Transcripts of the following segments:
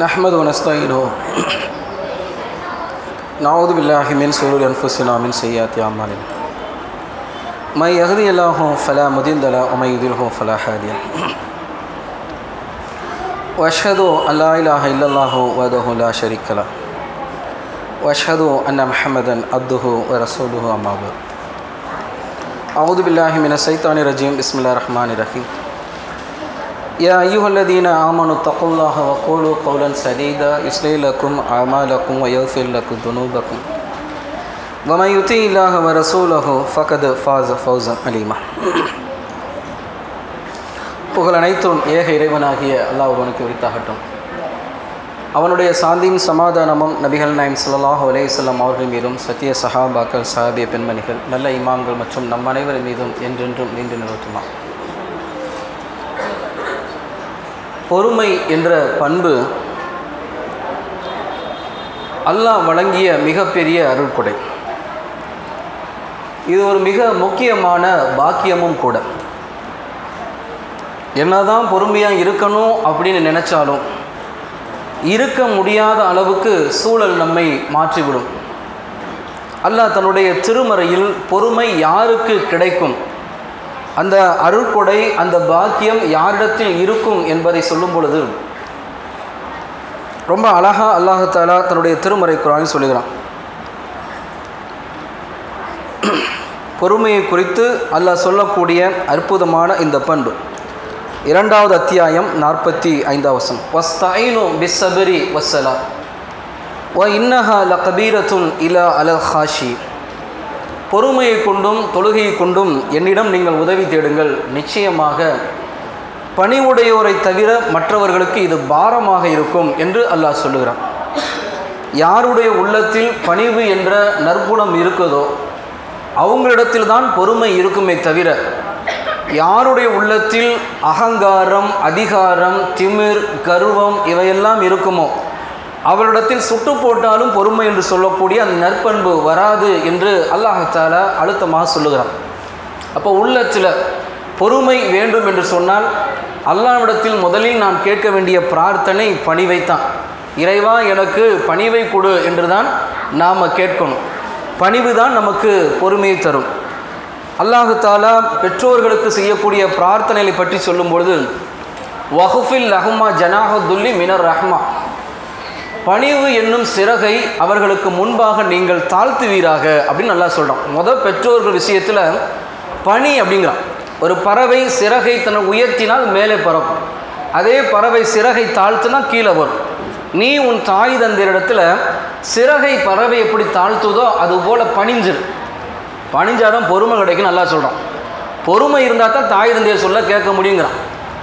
نحمد ونستعينه. نعوذ بالله من شرور أنفسنا ومن سيئات أعمالنا. من يهدي الله فلا مضل له ومن يضلل فلا هادي له. وأشهد أن لا إله إلا الله وحده لا شريك له. وأشهد أن محمدا عبده ورسوله أما بعد. أعوذ بالله من الشيطان الرجيم. بسم الله الرحمن الرحيم. يا أيها الذين آمنوا اتقوا الله وقولوا قولا سديدا يصلح لكم أعمالكم ويغفر لكم ذنوبكم ومن يطع الله ورسوله فقد فاز فوزا عليما புகழ் அனைத்தும் ஏக இறைவனாகிய அல்லாஹ் ஒருவனுக்கு உரித்தாகட்டும் அவனுடைய சாந்தியும் சமாதானமும் நபிகள் நாயம் ஸல்லல்லாஹு அலைஹி வஸல்லம் அவர்கள் மீதும் சத்திய சஹாபாக்கள் சஹாபிய பெண்மணிகள் நல்ல இமாம்கள் மற்றும் நம் அனைவரின் மீதும் என்றென்றும் நீண்டு நிறுத்துமா பொறுமை என்ற பண்பு அல்லாஹ் வழங்கிய மிகப்பெரிய அருள்கொடை. இது ஒரு மிக முக்கியமான பாக்கியமும் கூட. என்னதான் பொறுமையாக இருக்கணும் அப்படின்னு நினச்சாலும் இருக்க முடியாத அளவுக்கு சூழல் நம்மை மாற்றிவிடும். அல்லாஹ் தன்னுடைய திருமறையில் பொறுமை யாருக்கு கிடைக்கும்? அந்த அருள்கொடை அந்த பாக்கியம் யாரிடத்தில் இருக்கும் என்பதை சொல்லும் பொழுது ரொம்ப அழகா அல்லாஹாலா தன்னுடைய திருமறை குரான் சொல்லுகிறான். பொறுமையை குறித்து அல்லாஹ் சொல்லக்கூடிய அற்புதமான இந்த பண்பு. இரண்டாவது அத்தியாயம் நாற்பத்தி ஐந்தாவது வஸ்தாயினு பிஸ்ஸபரி வஸ்ஸலா வ இன்னஹா ல கபீரத்துன் இலா அலல் ஹாஷி பொறுமையை கொண்டும் தொழுகையை கொண்டும் என்னிடம் நீங்கள் உதவி தேடுங்கள். நிச்சயமாக பணிவுடையோரை தவிர மற்றவர்களுக்கு இது பாரமாக இருக்கும் என்று அல்லாஹ் சொல்லுகிறான். யாருடைய உள்ளத்தில் பணிவு என்ற நற்குணம் இருக்குதோ அவங்களிடத்தில் தான் பொறுமை இருக்குமே தவிர யாருடைய உள்ளத்தில் அகங்காரம் அதிகாரம் திமிர் கர்வம் இவையெல்லாம் இருக்குமோ அவரிடத்தில் சுட்டு போட்டாலும் பொறுமை என்று சொல்லக்கூடிய அந்த நற்பண்பு வராது என்று அல்லாஹால அழுத்தமாக சொல்லுகிறான். அப்போ உள்ளத்தில் பொறுமை வேண்டும் என்று சொன்னால் அல்லாவிடத்தில் முதலில் நான் கேட்க வேண்டிய பிரார்த்தனை பணிவைத்தான் இறைவா எனக்கு பணிவை கொடு என்று தான் நாம் கேட்கணும். பணிவு தான் நமக்கு பொறுமையை தரும். அல்லாஹு தாலா பெற்றோர்களுக்கு செய்யக்கூடிய பிரார்த்தனைகளை பற்றி சொல்லும்பொழுது வஹுஃபில் லஹ்மா ஜனாஹுல்லி மினர் ரஹ்மா. பணிவு என்னும் சிறகை அவர்களுக்கு முன்பாக நீங்கள் தாழ்த்துவீராக அப்படின்னு நல்லா சொல்கிறோம் முதல் பெற்றோர்கள் விஷயத்தில் பணி அப்படிங்கிறான். ஒரு பறவை சிறகை தன்னை உயர்த்தினால் மேலே பறக்கும். அதே பறவை சிறகை தாழ்த்துனா கீழே வரும். நீ உன் தாய் தந்தையிடத்தில் சிறகை பறவை எப்படி தாழ்த்துதோ அது போல் பணிஞ்சிரு. பணிஞ்சாதான் பொறுமை கிடைக்கும் நல்லா சொல்கிறோம் பொறுமை இருந்தால் தான் தாய் தந்தையர் சொல்ல கேட்க முடியுங்கிறான்.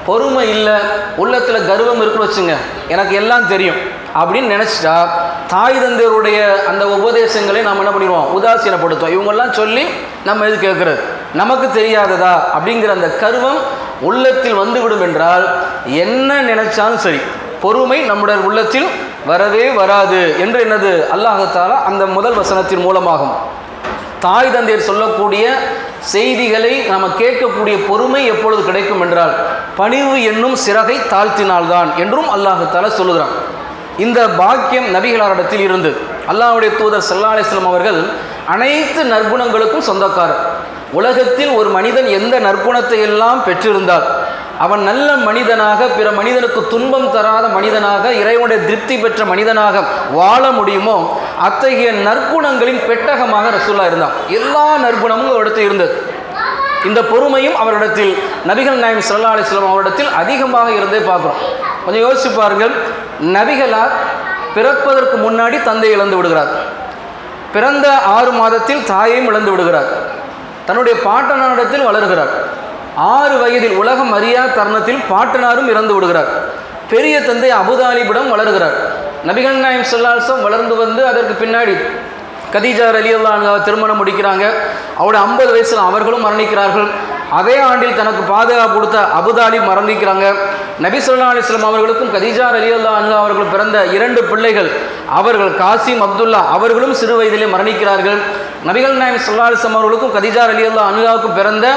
பொறுமை இல்லை உள்ளத்தில் கர்வம் இருக்குன்னு வச்சுங்க எனக்கு எல்லாம் தெரியும். அப்படின்னு நினச்சிட்டா தாய் தந்தையருடைய அந்த உபதேசங்களை நாம் என்ன பண்ணிடுவோம்? உதாசீனப்படுத்துவோம். இவங்கெல்லாம் சொல்லி நம்ம எது கேட்குறது? நமக்கு தெரியாததா? அப்படிங்கிற அந்த கருவம் உள்ளத்தில் வந்துவிடும் என்றால் என்ன நினைச்சாலும் சரி பொறுமை நம்முடைய உள்ளத்தில் வரவே வராது. என்று என்னது? அல்லாஹால அந்த முதல் வசனத்தின் மூலமாகும். தாய் தந்தையர் சொல்லக்கூடிய செய்திகளை நாம் கேட்கக்கூடிய பொறுமை எப்பொழுது கிடைக்கும் என்றால் பணிவு என்னும் சிறகை தாழ்த்தினால்தான் என்றும் அல்லாஹால சொல்லுகிறான். இந்த பாக்கியம் நபிகளாரிடத்தில் இருந்து அல்லாவுடைய தூதர் சல்லா அலிஸ்லாம் அவர்கள் அனைத்து நற்குணங்களுக்கும் சொந்தக்காரர். உலகத்தில் ஒரு மனிதன் எந்த நற்குணத்தை எல்லாம் பெற்றிருந்தால் அவன் நல்ல மனிதனாக பிற மனிதனுக்கு துன்பம் தராத மனிதனாக இறைவனுடைய திருப்தி பெற்ற மனிதனாக வாழ முடியுமோ? அத்தகைய நற்குணங்களின் பெட்டகமாக ரசூல்லா இருந்தான். எல்லா நற்குணமும் அவரிடத்தில் இருந்தது. இந்த பொறுமையும் அவரிடத்தில் நபிகள் நாயம் சல்லா அலிஸ்லாம் அவரிடத்தில் அதிகமாக இருந்தே பார்க்குறோம். கொஞ்சம் யோசிச்சு பாருங்கள் நபிகளார் பிறப்பதற்கு முன்னாடி தந்தை இழந்து விடுகிறார். பிறந்த ஆறு மாதத்தில் தாயையும் இழந்து விடுகிறார். தன்னுடைய பாட்டனாரிடத்தில் வளர்கிறார். ஆறு வயதில் உலகம் அறியா தருணத்தில் பாட்டனாரும் இறந்து விடுகிறார். பெரிய தந்தை அபுதாலிபிடம் வளர்கிறார். நபிகள் நாயம் சொல்லாசம் வளர்ந்து வந்து அதற்கு பின்னாடி கதீஜா அலி அல்லா திருமணம் முடிக்கிறாங்க. அவருடைய ஐம்பது வயசில் அவர்களும் மரணிக்கிறார்கள். அதே ஆண்டில் தனக்கு பாதுகாப்பு கொடுத்த அபுதாலி மரணிக்கிறாங்க. நபி சொல்லா அலிஸ்லாம் அவர்களுக்கும் கதீஜா அலி அல்லா அன்ஹா அவர்கள் பிறந்த இரண்டு பிள்ளைகள் அவர்கள் காசிம் அப்துல்லா அவர்களும் சிறு வயதிலே மரணிக்கிறார்கள். நபிகள் நாயம் சொல்லா அலிஸ்லாம் அவர்களுக்கும் கதீஜா அலி அல்லா அன்ஹாவுக்கும் பிறந்த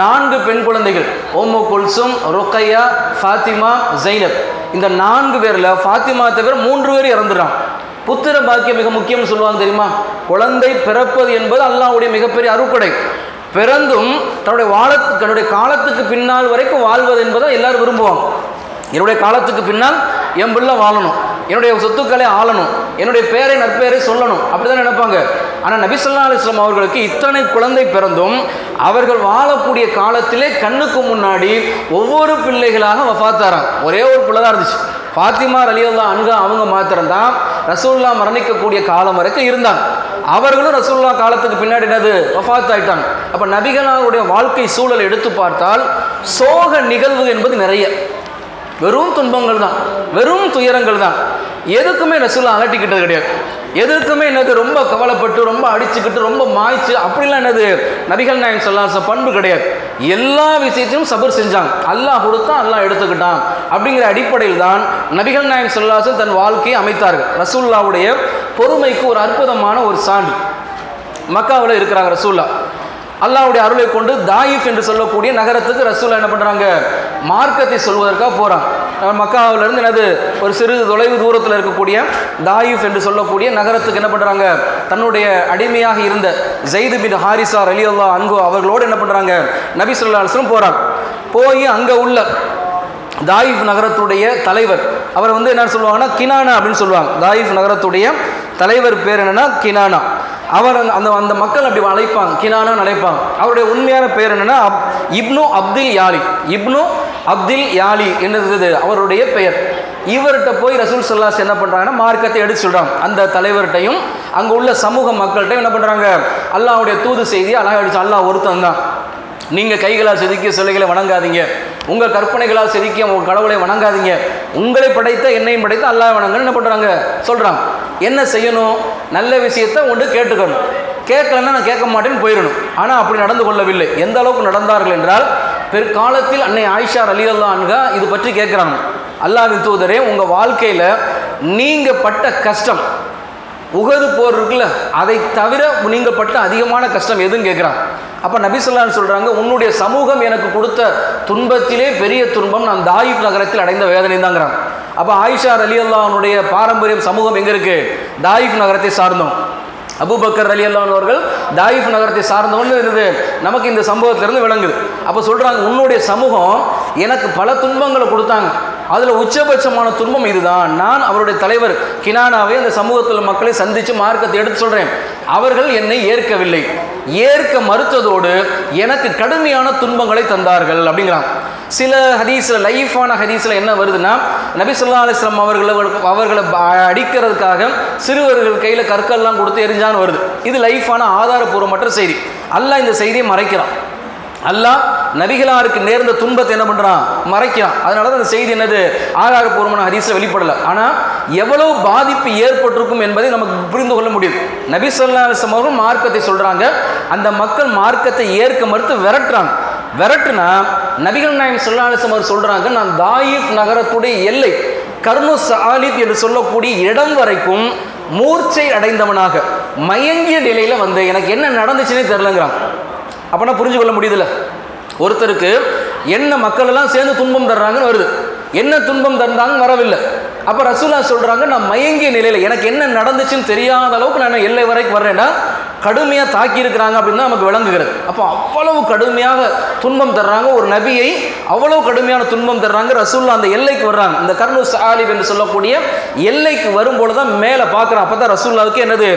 நான்கு பெண் குழந்தைகள் ஓமோ கொல்சும் ரொக்கையா ஃபாத்திமா ஜைனப். இந்த நான்கு பேரில் ஃபாத்திமா தவிர மூன்று பேர் இறந்துடுறான் புத்திர பாக்கியம் மிக முக்கியம்னு சொல்லுவாங்க தெரியுமா? குழந்தை பிறப்பது என்பது அல்லாவுடைய மிகப்பெரிய அறுப்படை. பிறந்தும் தன்னுடைய வாழ தன்னுடைய காலத்துக்கு பின்னால் வரைக்கும் வாழ்வது என்பதை எல்லாரும் விரும்புவாங்க. என்னுடைய காலத்துக்கு பின்னால் என் பிள்ளை வாழணும். என்னுடைய சொத்துக்களை ஆளணும். என்னுடைய பேரை நற்பெயரை சொல்லணும். அப்படிதான் நினைப்பாங்க. ஆனால் நபிசல்லா ஸல்லல்லாஹு அவர்களுக்கு இத்தனை குழந்தை பிறந்தும் அவர்கள் வாழக்கூடிய காலத்திலே கண்ணுக்கு முன்னாடி ஒவ்வொரு பிள்ளைகளாக வஃத்தாராங்க ஒரே ஒரு பிள்ளை தான் இருந்துச்சு. ஃபாத்திமா அலியுல்லா அன்கா அவங்க மாத்திரம்தான் ரசூல்லா மரணிக்கக்கூடிய காலம் வரைக்கும் இருந்தாங்க. அவர்களும் ரசூல்லா காலத்துக்கு பின்னாடி என்னது? வஃபாத் ஆயிட்டாங்க. அப்போ நபிகளாருடைய வாழ்க்கை சூழலை எடுத்து பார்த்தால் சோக நிகழ்வு என்பது நிறைய. வெறும் துன்பங்கள் தான். வெறும் துயரங்கள் தான். எதுக்குமே ரசூலா அலட்டிக்கிட்டது கிடையாது. எதுக்குமே என்னது? ரொம்ப கவலைப்பட்டு ரொம்ப அடிச்சுக்கிட்டு ரொம்ப மாய்ச்சு. அப்படிலாம் என்னது? நபிகள் நாயன் சொல்லாச பண்பு கிடையாது. எல்லா விஷயத்தையும் சபர் செஞ்சாங்க. அல்லாஹ் கொடுத்தான் அல்லாஹ் எடுத்துக்கிட்டான். அப்படிங்கிற அடிப்படையில் தான் நபிகள் நாயகம் சொல்லாசன் தன் வாழ்க்கையை அமைத்தார்கள். ரசூல்லாவுடைய பொறுமைக்கு ஒரு அற்புதமான ஒரு சான்று. மக்காவில் இருக்கிறாங்க ரசூல்லா அல்லாவுடைய அருளை கொண்டு தாயிஃப் என்று சொல்லக்கூடிய நகரத்துக்கு ரசூல்லா என்ன பண்ணுறாங்க மார்க்கத்தை சொல்வதற்காக போகிறாங்க மக்காவிலிருந்து என்னது ஒரு சிறு தொலைவு தூரத்தில் இருக்கக்கூடிய தாயிஃப் என்று சொல்லக்கூடிய நகரத்துக்கு என்ன பண்ணுறாங்க தன்னுடைய அடிமையாக இருந்த ஜெயிது பின் ஹாரிசா அலி அல்லா அன்கு அவர்களோடு என்ன பண்ணுறாங்க நபி சொல்லா அலுவலம் போகிறாங்க போய் அங்கே உள்ள தாயிஃப் நகரத்துடைய தலைவர் அவர் வந்து என்ன சொல்லுவாங்கன்னா கினானா அப்படின்னு சொல்லுவாங்க. தாயிஃப் நகரத்துடைய தலைவர் பேர் என்னன்னா கினானா. அவர் அந்த- அந்த அந்த மக்கள் அப்படி அழைப்பாங்க கினானா அழைப்பாங்க. அவருடைய உண்மையான பேர் என்னன்னா அப் இப்னு அப்துல் யாலி இப்னு அப்துல் யாலி என்னது? அவருடைய பெயர். இவர்கிட்ட போய் ரசூல் சல்லாஸ் என்ன பண்ணுறாங்கன்னா மார்க்கத்தை எடுத்து சொல்கிறாங்க அந்த தலைவர்கிட்டையும் அங்கே உள்ள சமூக மக்கள்கிட்டையும் என்ன பண்ணுறாங்க அல்லாவுடைய தூது செய்தி அல்லாஹ் அடிச்சு அல்லாஹ் ஒருத்தன் தான். நீங்கள் கைகளால் செதுக்கிய சிலைகளை வணங்காதீங்க. உங்கள் கற்பனைகளால் செதுக்கிய உங்கள் கடவுளை வணங்காதீங்க. உங்களை படைத்த என்னையும் படைத்த அல்லாஹ் வணங்கன்னு என்ன பண்ணுறாங்க சொல்கிறாங்க என்ன செய்யணும்? நல்ல விஷயத்தை ஒன்று கேட்டுக்கணும். கேட்கலன்னா நான் கேட்க மாட்டேன்னு போயிடணும். ஆனால் அப்படி நடந்து கொள்ளவில்லை. எந்த அளவுக்கு நடந்தார்கள் என்றால் பிற்காலத்தில் அன்னை ஆயிஷா அலி அல்லான்கா இது பற்றி கேட்குறாங்க. அல்லாஹ்வின் தூதரே உங்கள் வாழ்க்கையில் நீங்கள் பட்ட கஷ்டம் உகது போர் இருக்குல்ல அதை தவிர நீங்கள் பட்ட அதிகமான கஷ்டம் எதுன்னு கேட்குறான் அப்போ நபிசல்லான்னு சொல்கிறாங்க உன்னுடைய சமூகம் எனக்கு கொடுத்த துன்பத்திலே பெரிய துன்பம் நான் தாயிப் நகரத்தில் அடைந்த வேதனை தாங்கிறான் அப்போ ஆயிஷா அலி அல்லாவுடைய பாரம்பரியம் சமூகம் எங்கே இருக்குது தாயிப் நகரத்தை சார்ந்தோம். அபூபக்கர் அலி அல்லாஹ் அவர்கள் தாயிஃப் நகரத்தை சார்ந்தவன்னு இருந்தது நமக்கு இந்த சம்பவத்திலிருந்து விளங்குது. அப்போ சொல்கிறாங்க உன்னுடைய சமூகம் எனக்கு பல துன்பங்களை கொடுத்தாங்க. அதில் உச்சபட்சமான துன்பம் இதுதான். நான் அவருடைய தலைவர் கினானாவை அந்த சமூகத்தில் மக்களை சந்தித்து மார்க்கத்தை எடுத்து சொல்கிறேன் அவர்கள் என்னை ஏற்கவில்லை. ஏற்க மறுத்ததோடு எனக்கு கடுமையான துன்பங்களை தந்தார்கள் அப்படிங்கிறான். சில ஹதீஸில் லைஃபான ஹதீஸில் என்ன வருதுன்னா நபி சொல்லா அலிஸ்லாம் அவர்களை அவர்களை ப- அடிக்கிறதுக்காக சிறுவர்கள் கையில் கற்கள்லாம் கொடுத்து எரிஞ்சான்னு வருது. இது லைஃபான ஆதாரபூர்வமற்ற செய்தி. அல்ல இந்த செய்தியை மறைக்கிறான். அல்லாஹ் நபிகளாருக்கு நேர்ந்த துன்பத்தை என்ன பண்ணுறான் மறைக்கிறான். அதனால தான் அந்த செய்தி என்னது? ஆதாரபூர்வமான ஹதீஸில் வெளிப்படலை. ஆனால் எவ்வளவு பாதிப்பு ஏற்பட்டிருக்கும் என்பதை நமக்கு புரிந்து கொள்ள முடியும். நபி சொல்லா அலிஸ்லாம் அவர்கள் மார்க்கத்தை சொல்கிறாங்க அந்த மக்கள் மார்க்கத்தை ஏற்க மறுத்து விரட்டுறாங்க. விரட்டுனா நபிகள் நாயகம் சொல்லா அலிஸ்லாம் அவர் சொல்கிறாங்க நான் தாயிஃப் நகரத்துடைய எல்லை கர்னு சாலித் என்று சொல்லக்கூடிய இடம் வரைக்கும் மூர்ச்சை அடைந்தவனாக மயங்கிய நிலையில் வந்து எனக்கு என்ன நடந்துச்சுன்னே தெரிலங்கிறான் அப்படின்னா புரிஞ்சுக்கொள்ள முடியுதுல்ல? ஒருத்தருக்கு என்ன மக்கள் எல்லாம் சேர்ந்து துன்பம் தர்றாங்கன்னு வருது. என்ன துன்பம் தந்தாங்க வரவில்லை. அப்போ ரசூலா சொல்கிறாங்க நான் மயங்கிய நிலையில் எனக்கு என்ன நடந்துச்சுன்னு தெரியாத அளவுக்கு நான் எல்லை வரைக்கும் வர்றேன்னா கடுமையாக தாக்கி இருக்கிறாங்க அப்படின்னு தான் நமக்கு விளங்குகிறது. அப்போ அவ்வளவு கடுமையாக துன்பம் தர்றாங்க. ஒரு நபியை அவ்வளவு கடுமையான துன்பம் தர்றாங்க. ரசூல்லா அந்த எல்லைக்கு வர்றாங்க. இந்த கர்ணு சாலிப் என்று சொல்லக்கூடிய எல்லைக்கு வரும்பொழுது தான் மேலே பார்க்குறான். அப்போ தான் ரசூல்லாவுக்கு என்னது?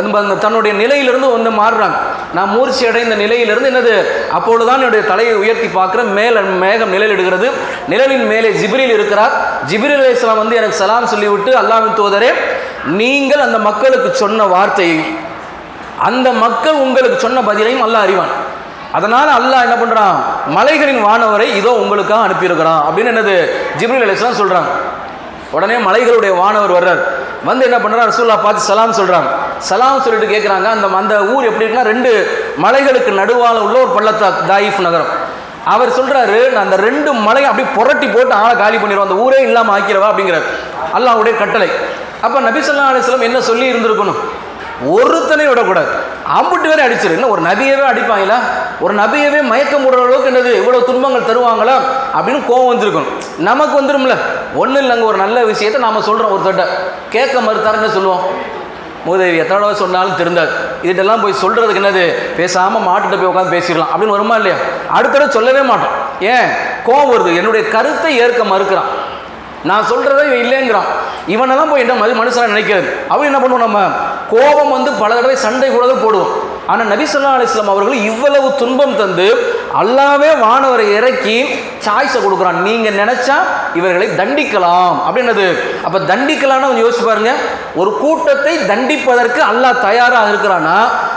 அந்த தன்னுடைய நிலையிலிருந்து வந்து மாறுறாங்க. நான் மூர்ச்சி அடைந்த நிலையிலிருந்து என்னது? அப்பொழுதுதான் என்னுடைய தலையை உயர்த்தி பார்க்குற மேல மேகம் நிழலிடுகிறது நிழலின் மேலே ஜிப்ரில் இருக்கிறார். ஜிப்ரீல் இஸ்லாம் வந்து எனக்கு சலாம் சொல்லிவிட்டு அல்லாஹ்வின் தூதரே நீங்கள் அந்த மக்களுக்கு சொன்ன வார்த்தையை அந்த மக்கள் உங்களுக்கு சொன்ன பதிலையும் அல்லாஹ் அறிவான். அதனால் அல்லாஹ் என்ன பண்ணுறான் மலைகளின் வானவரை இதோ உங்களுக்காக அனுப்பியிருக்கிறான். அப்படின்னு என்னது? ஜிப்ரில் அலிஸ்லாம் சொல்கிறாங்க உடனே மலைகளுடைய வானவர் வர்றார். வந்து என்ன பண்ணுறாரு ரசூல்லா பார்த்து சலாம் சொல்கிறாங்க சலாம் சொல்லிட்டு கேட்குறாங்க அந்த அந்த ஊர் எப்படி இருக்குன்னா ரெண்டு மலைகளுக்கு நடுவால் உள்ள ஒரு பள்ளத்தா தாயிஃப் நகரம். அவர் சொல்கிறாரு நான் அந்த ரெண்டு மலையை அப்படியே புரட்டி போட்டு ஆளை காலி பண்ணிடுவோம் அந்த ஊரே இல்லாமல் ஆக்கிரவா அப்படிங்கிறார். அல்லாஹ்வுடைய கட்டளை. அப்போ நபி ஸல்லல்லாஹு என்ன சொல்லி இருந்திருக்கணும்? ஒருத்தனை விடக்கூடாது. அம்புட்டு வேற அடிச்சிரு. ஒரு நபியவே அடிப்பாங்களா? ஒரு நபியவே மயக்கம் போடுற அளவுக்கு என்னது? இவ்வளோ துன்பங்கள் தருவாங்களா? அப்படின்னு கோவம் வந்திருக்கும் நமக்கு வந்துடும்ல ஒன்றும் இல்லைங்க ஒரு நல்ல விஷயத்த நாம் சொல்கிறோம் ஒருத்தட்ட கேட்க மறுத்தாருன்னு சொல்லுவோம். மூதேவி எத்தனை தடவை சொன்னாலும் திருந்தாது. இதெல்லாம் போய் சொல்கிறதுக்கு என்னது? பேசாமல் மாட்டுகிட்ட போய் உட்காந்து பேசிடலாம். அப்படின்னு வருமா இல்லையா? அடுத்த தடவை சொல்லவே மாட்டோம். ஏன்? கோவம் வருது. என்னுடைய கருத்தை ஏற்க மறுக்கிறான். நான் சொல்கிறத இவன் இல்லைங்கிறான். இவனெல்லாம் போய் என்ன மது மனுஷனாக நினைக்கிறது? அவன் என்ன பண்ணுவோம் நம்ம? கோபம் வந்து பல தடவை சண்டை கூட போடுவோம். ஆனால் நபி சொல்லா அலிஸ்லாம் அவர்கள் இவ்வளவு துன்பம் தந்து அல்லாவே வானவரை இறக்கி சாய்ஸை கொடுக்குறான். நீங்கள் நினச்சா இவர்களை தண்டிக்கலாம். அப்படின்னது அப்போ தண்டிக்கலாம்னு கொஞ்சம் யோசிச்சு பாருங்க. ஒரு கூட்டத்தை தண்டிப்பதற்கு அல்லாஹ் தயாராக இருக்கிறான்னா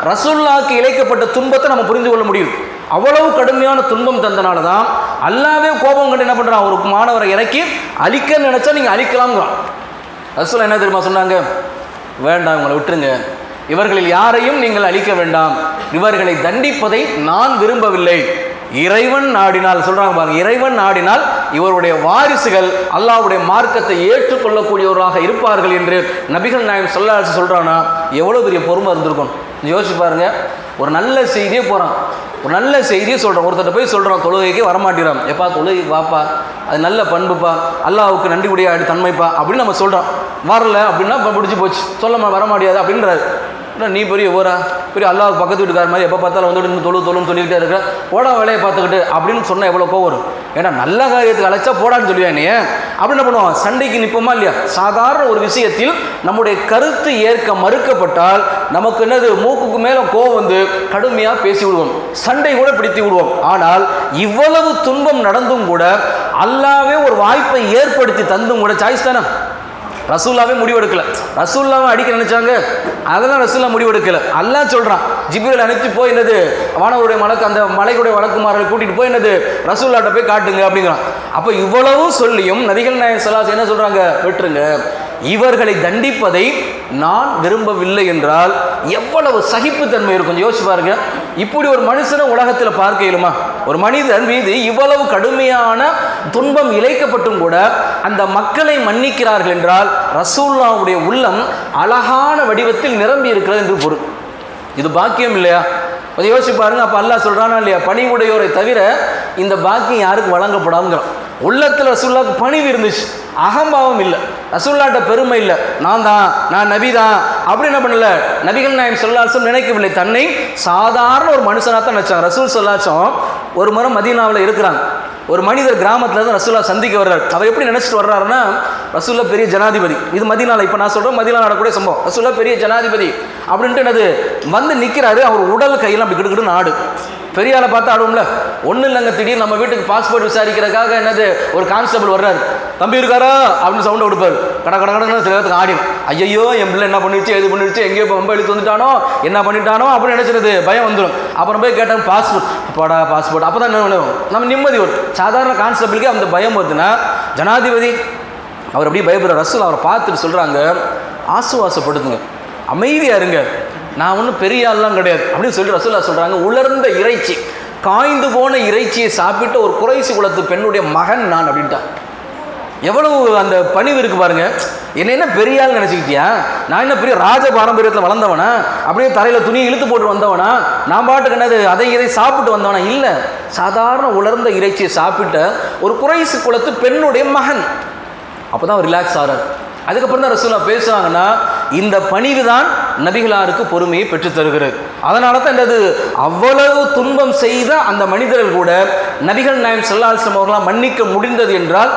ரசுல்லாக்கு இழைக்கப்பட்ட துன்பத்தை நம்ம புரிந்து கொள்ள முடியும். அவ்வளவு கடுமையான துன்பம் தந்தனால தான் அல்லாவே கோபம் கண்டு என்ன பண்ணுறான் ஒரு மாணவரை இறக்கி அழிக்க நினச்சா நீங்கள் அழிக்கலாம்ங்கிறான். ரசூல் என்ன தெரியுமா சொன்னாங்க? வேண்டாம் இவங்களை விட்டுருங்க. இவர்களில் யாரையும் நீங்கள் அழிக்க வேண்டாம். இவர்களை தண்டிப்பதை நான் விரும்பவில்லை. இறைவன் நாடினால் சொல்கிறாங்க பாருங்க இறைவன் நாடினால் இவருடைய வாரிசுகள் அல்லாவுடைய மார்க்கத்தை ஏற்றுக்கொள்ளக்கூடியவர்களாக இருப்பார்கள் என்று நபிகள் நாயம் சொல்ல சொல்கிறான்னா எவ்வளோ பெரிய பொறுமை இருந்திருக்கும். யோசிச்சு பாருங்கள் ஒரு நல்ல செய்தியே போகிறான் ஒரு நல்ல செய்தியை சொல்கிறான் ஒருத்தர் போய் சொல்கிறான் தொழுகைக்கே வரமாட்டேறான். எப்பா தொழுகை வாப்பா. அது நல்ல பண்புப்பா. அல்லாவுக்கு நன்றி உடைய தன்மைப்பா அப்படின்னு நம்ம சொல்கிறோம் வரல அப்படின்னா இப்போ பிடிச்சி போச்சு. சொல்ல வர முடியாது அப்படின்றாரு. என்ன நீ பெரிய ஊரா? பெரிய அல்லாவுக்கு பக்கத்து வீட்டுக்கார மாதிரி எப்போ பார்த்தாலும் வந்துட்டு இன்னும் தொழு தொழுன்னு சொல்லிக்கிட்டே இருக்கிற போடா வேலையை பார்த்துக்கிட்டு அப்படின்னு சொன்னால் எவ்வளோ கோவம் வரும். ஏன்னா நல்ல காரியத்துக்கு அழைச்சா போடான்னு சொல்லுவேன் நீ அப்படி என்ன பண்ணுவோம்? சண்டைக்கு நிற்போமா இல்லையா? சாதாரண ஒரு விஷயத்தில் நம்முடைய கருத்து ஏற்க மறுக்கப்பட்டால் நமக்கு என்னது? மூக்குக்கு மேலே கோவம் வந்து கடுமையாக பேசி விடுவோம் சண்டை கூட பிடித்து விடுவோம். ஆனால் இவ்வளவு துன்பம் நடந்தும் கூட அல்லாவே ஒரு வாய்ப்பை ஏற்படுத்தி தந்தும் கூட சாய்ஸ் தானே? ரசூல்லாவே முடிவெடுக்கல. ரசூல்லாவை அடிக்க நினைச்சாங்க. அதெல்லாம் ரசூல்லா முடிவெடுக்கல. அல்லா சொல்றான் ஜிப்ரீல் அனுப்பிச்சு போய் என்னது? வானவருடைய மலக்கு அந்த மலைக்குடைய வழக்குமாரரை கூட்டிட்டு போய் என்னது? ரசூல்லாட்ட போய் காட்டுங்க அப்படிங்கிறான். அப்போ இவ்வளவு சொல்லியும் நதிகள் நாயன் சலாஸ் என்ன சொல்றாங்க? விட்டுருங்க. இவர்களை தண்டிப்பதை நான் விரும்பவில்லை என்றால் எவ்வளவு சகிப்புத்தன்மை இருக்கும்? யோசிச்சு பாருங்க. இப்படி ஒரு மனுஷனை உலகத்தில் பார்க்க இயலுமா? ஒரு மனிதன் மீது இவ்வளவு கடுமையான துன்பம் இழைக்கப்பட்டும் கூட அந்த மக்களை மன்னிக்கிறார்கள் என்றால் ரசூல்லாவுடைய உள்ளம் அழகான வடிவத்தில் நிரம்பி இருக்கிறது என்று பொருள். இது பாக்கியம் இல்லையா? கொஞ்சம் யோசிச்சு பாருங்க அப்போ அல்லா சொல்கிறானா இல்லையா? பணிவுடையோரை தவிர இந்த பாக்கியம் யாருக்கு வழங்கப்படாதுங்கிறோம் உள்ளத்தில் ரசூல்லாவுக்கு பணிவு இருந்துச்சு. அகம்பாவம் இல்லை. ரசூல்லாட்ட பெருமை இல்லை. நான் தான் நான் நபி தான். அப்படி என்ன பண்ணல? நபிகள் நாயம் சொல்லாசம் நினைக்கவில்லை. தன்னை சாதாரண ஒரு மனுஷனாக தான் நினச்சான் ரசூல் சொல்லாச்சும் ஒரு முறை மதீனாவில் இருக்கிறாங்க. ஒரு மனிதர் கிராமத்தில் தான் ரசூல்லா சந்திக்க வர்றார். அவர் எப்படி நினச்சிட்டு வர்றாருன்னா ரசூல்லா பெரிய ஜனாதிபதி. இது மதினால இப்போ நான் சொல்கிறேன் மதினா நடக்கூடிய சம்பவம். ரசூல்லா பெரிய ஜனாதிபதி. அப்படின்ட்டு என்னது வந்து நிற்கிறாரு அவர் உடல் கையெல்லாம் அப்படி கிடுக்கிட்டு ஆடு. பெரிய ஆளை பார்த்து ஆடுவோம்ல. ஒன்றும் இல்லைங்க திடீர்னு நம்ம வீட்டுக்கு பாஸ்போர்ட் விசாரிக்கிறதுக்காக என்னது ஒரு கான்ஸ்டபிள் வர்றாரு. தம்பி இருக்காரா? அப்படின்னு சவுண்டை கொடுப்பாரு. கட கட கடன்னு சில பேருக்கு ஆடிடும் ஐயோ என் பிள்ளை என்ன பண்ணிடுச்சு எது பண்ணிடுச்சு எங்கேயோ ரொம்ப எழுத்து வந்துட்டானோ என்ன பண்ணிட்டானோ அப்படின்னு நினச்சிருது. பயம் வந்துடும் அப்புறம் போய் கேட்டேன் பாஸ்போர்ட் போடா பாஸ்போர்ட் அப்போ தான் என்ன பண்ணுவோம்? நம்ம நிம்மதி வரும். சாதாரண கான்ஸ்டபிளுக்கு அந்த பயம் வருதுன்னா ஜனாதிபதி அவர் அப்படியே பயப்படுற ரசூல் அவரை பார்த்துட்டு சொல்கிறாங்க ஆசுவாசப்படுத்துங்க. அமைதியாக இருங்க. நான் ஒன்றும் பெரிய ஆள்லாம் கிடையாது. அப்படின்னு சொல்லி ரசூல்லா சொல்கிறாங்க உலர்ந்த இறைச்சி காய்ந்து போன இறைச்சியை சாப்பிட்ட ஒரு குறைசி குலத்து பெண்ணுடைய மகன் நான் அப்படின்ட்டான். எவ்வளவு அந்த பணிவு இருக்கு பாருங்க. என்ன என்ன பெரிய ஆள் நினச்சிக்கிட்டியா? நான் என்ன பெரிய ராஜ பாரம்பரியத்தில் வளர்ந்தவனா? அப்படியே தலையில் துணி இழுத்து போட்டு வந்தவனா? நான் பாட்டுக்கு என்னது அதை இதை சாப்பிட்டு வந்தவனா? இல்லை. சாதாரண உலர்ந்த இறைச்சியை சாப்பிட்ட ஒரு குறைசி குலத்து பெண்ணுடைய மகன். அப்போ தான் ரிலாக்ஸ் ஆகிறார் அதுக்கப்புறம் தான் ரசூலா பேசுவாங்கன்னா இந்த பணிவு தான் நபிகளாருக்கு பொறுமையை பெற்றுத் தருகிறது. அதனால தான் என்னது? அவ்வளவு துன்பம் செய்த அந்த மனிதர்கள் கூட நபிகள் நாயம் செல்லாசம் அவர்களால் மன்னிக்க முடிந்தது என்றால்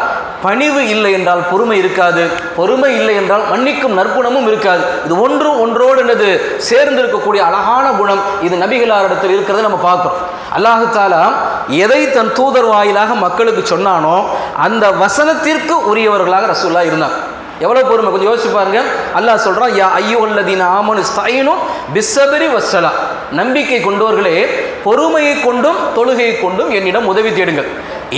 பணிவு இல்லை என்றால் பொறுமை இருக்காது. பொறுமை இல்லை என்றால் மன்னிக்கும் நற்குணமும் இருக்காது. இது ஒன்றும் ஒன்றோடு என்னது? சேர்ந்து இருக்கக்கூடிய அழகான குணம் இது நபிகளாரிடத்தில் இருக்கிறத நம்ம பார்க்கிறோம். அல்லாஹு தாலா எதை தன் தூதர் வாயிலாக மக்களுக்கு சொன்னானோ அந்த வசனத்திற்கு உரியவர்களாக ரசூல்லா இருந்தாங்க எவ்வளோ பொறுமை கொஞ்சம் யோசிச்சு பாருங்க. அல்லாஹ் சொல்கிறான் யா ஐயோ அல்லதீன் ஆமனு ஸ்தாயினும் பிஸ்ஸபரி வசலா நம்பிக்கை கொண்டோர்களே பொறுமையை கொண்டும் தொழுகையை கொண்டும் என்னிடம் உதவி தேடுங்கள்.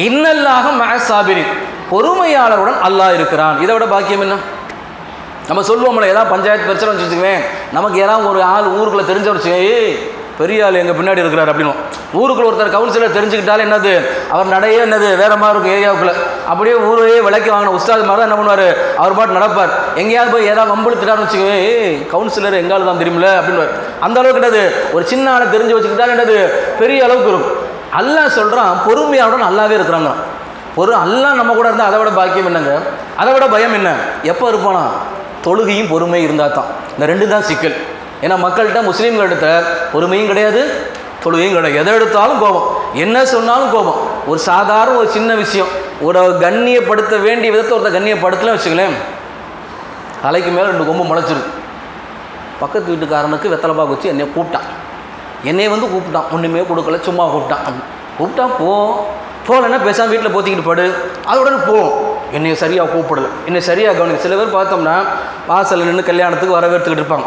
இன்னல்லாக மகசாபிரி பொறுமையாளருடன் அல்லாஹ் இருக்கிறான். இதை விட பாக்கியம் என்ன? நம்ம சொல்லுவோம்ல ஏதாவது பஞ்சாயத்து பிரச்சனை வச்சுக்குவேன் நமக்கு ஏதாவது ஒரு ஆள் ஊருக்குள்ளே தெரிஞ்ச வச்சு பெரிய ஆள் எங்கள் பின்னாடி இருக்கிறார் அப்படின்னு. ஊருக்குள்ள ஒருத்தர் கவுன்சிலர் தெரிஞ்சுக்கிட்டாலும் என்னது? அவர் நடையே என்னது? வேற மாதிரி இருக்கும் ஏரியாவுக்குள்ள. அப்படியே ஊரையே விலைக்கு வாங்கின உஸ்தாது மாதிரி தான் என்ன பண்ணுவார்? அவர் பாட்டு நடப்பார். எங்கேயாவது போய் ஏதாவது வம்புழுத்துட்டாருன்னு வச்சுக்கவே கவுன்சிலர் எங்காலும் தான் தெரியுமில்ல? அப்படின்னு அந்த அளவுக்கு என்னது? ஒரு சின்ன ஆளை தெரிஞ்சு வச்சுக்கிட்டாலும் என்னது? பெரிய அளவுக்கு இருக்கும். அல்லா சொல்கிறான் பொறுமையோட நல்லாவே இருக்கிறாங்க ஒரு அல்லா நம்ம கூட இருந்தால் அதை விட பாக்கியம் என்னங்க? அதை விட பயம் என்ன? எப்போ இருப்பானா? தொழுகையும் பொறுமை இருந்தால் தான் இந்த ரெண்டு தான் சிக்கல். ஏன்னா மக்கள்கிட்ட முஸ்லீம்கள்கிட்ட பொறுமையும் கிடையாது தொழுவையும் கிடையாது. எதை எடுத்தாலும் கோபம். என்ன சொன்னாலும் கோபம். ஒரு சாதாரண ஒரு சின்ன விஷயம். ஒரு கண்ணியப்படுத்த வேண்டிய விதத்தை ஒருத்தர் கண்ணியப்படுத்தல வச்சுக்கலேன். தலைக்கு மேலே ரெண்டு கொம்பு முளைச்சிருக்கு பக்கத்து வீட்டுக்காரனுக்கு வெத்தலைப்பா வச்சு என்னை கூப்பிட்டான். என்னையை வந்து கூப்பிட்டான். ஒன்றுமே கொடுக்கல சும்மா கூப்பிட்டான். கூப்பிட்டா போ. போகலன்னா பேசாமல் வீட்டில் போத்திக்கிட்டு படு. அதோட போ. என்னை சரியாக கூப்பிடல. என்னை சரியாக கவனிக்க. சில பேர் பார்த்தோம்னா வாசலில் நின்று கல்யாணத்துக்கு வரவேற்றுக்கிட்டு இருப்பாங்க.